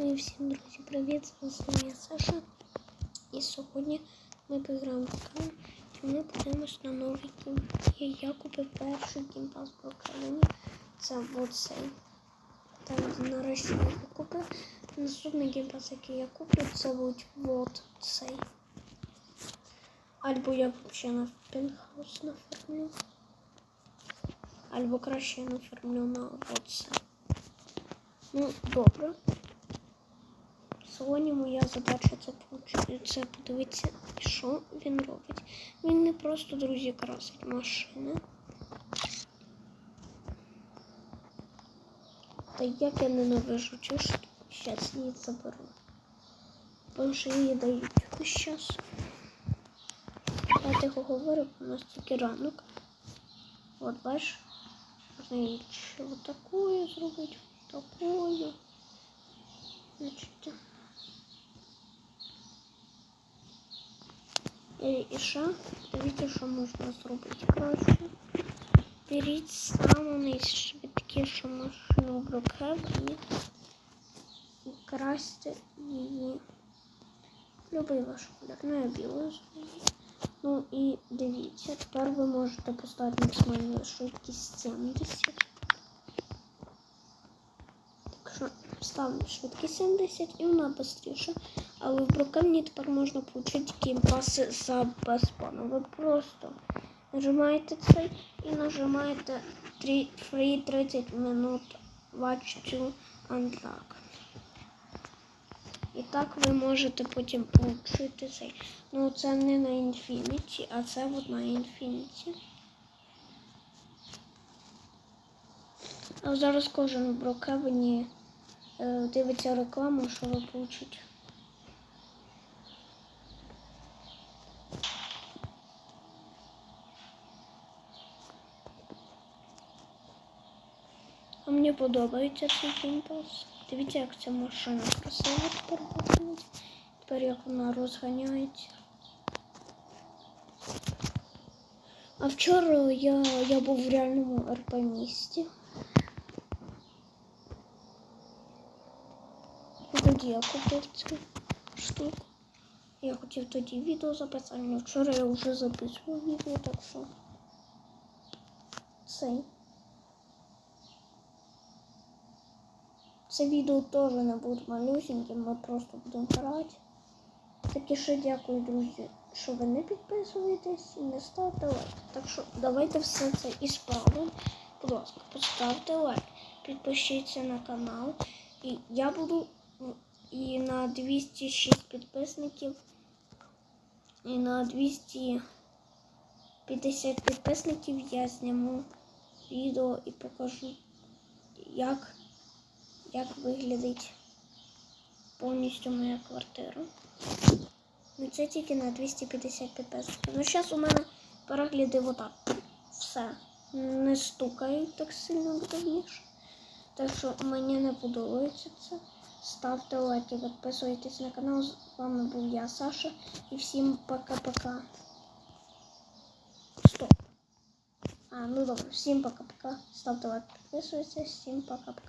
Ну і всім друзі, привіт! З вами я Саша. І сьогодні ми пограємо в Крим, і ми подивимось на новий кім. Я купив перший кімпас в Україні. Це оцей. Так, нарешті я його купив. Наступний кімпас, який я куплю, це буде вот цей. Або я взагалі на пентхаус нафармлю. Або краще я нафармлю на оце. Ну, добре. Сьогодні моя задача це, це подивитися, що він робить. Він не просто, друзі, красить машини. Та як я ненавижу цю штуку. Щас її заберу. Тому що її дають щас. Я тихо говорю, у нас тільки ранок. От бачиш, можна її ще отакою зробити, такою. Значить. І, і ще, дивіться, що можна зробити краще. Беріть саму найшвидкішу машину Брокхев і, і красьте її. Любий ваш колір, ну я білу. Ну і дивіться, тепер ви можете поставити максимальну швидкість 70. Так що ставлю швидкість 70 і вона швидше. Але в брокальні тепер можна отримати кімпаси за безплатно. Ви просто нажимаєте цей і нажимаєте 3, free 30 минут watch to unlock. І так ви можете потім отримати цей. Ну це не на Infinity, а це от на Infinity. А зараз кожен в Брокевені дивиться рекламу, що ви получите. А мені подобається цей кімпас. Дивіться, як ця машина красива тепер виглядить. Тепер як вона розганяється. А вчора я, я був в реальному РП місті. І Тоді я купив цю штуку. Я хотів тоді відео записати, але вчора я вже записував відео, так що цей. Це відео теж не буде малюсеньким, ми просто будемо грати. Так ще дякую, друзі, що ви не підписуєтесь і не ставте лайк. Так що давайте все це і справимо. Будь ласка, поставте лайк, підпишіться на канал. І я буду ну, на 206 підписників, і на 250 підписників я зніму відео і покажу, як як виглядить повністю моя квартира. Ну це тільки на 250 підписників. Ну зараз у мене перегляди отак. Все. Не стукають так сильно давніше. Так що мені не подобається це. Ставте лайки, підписуйтесь на канал. З вами був я, Саша. І всім пока-пока. Стоп. А, ну добре, всім пока-пока. Ставте лайк, підписуйтесь, всім пока-пока.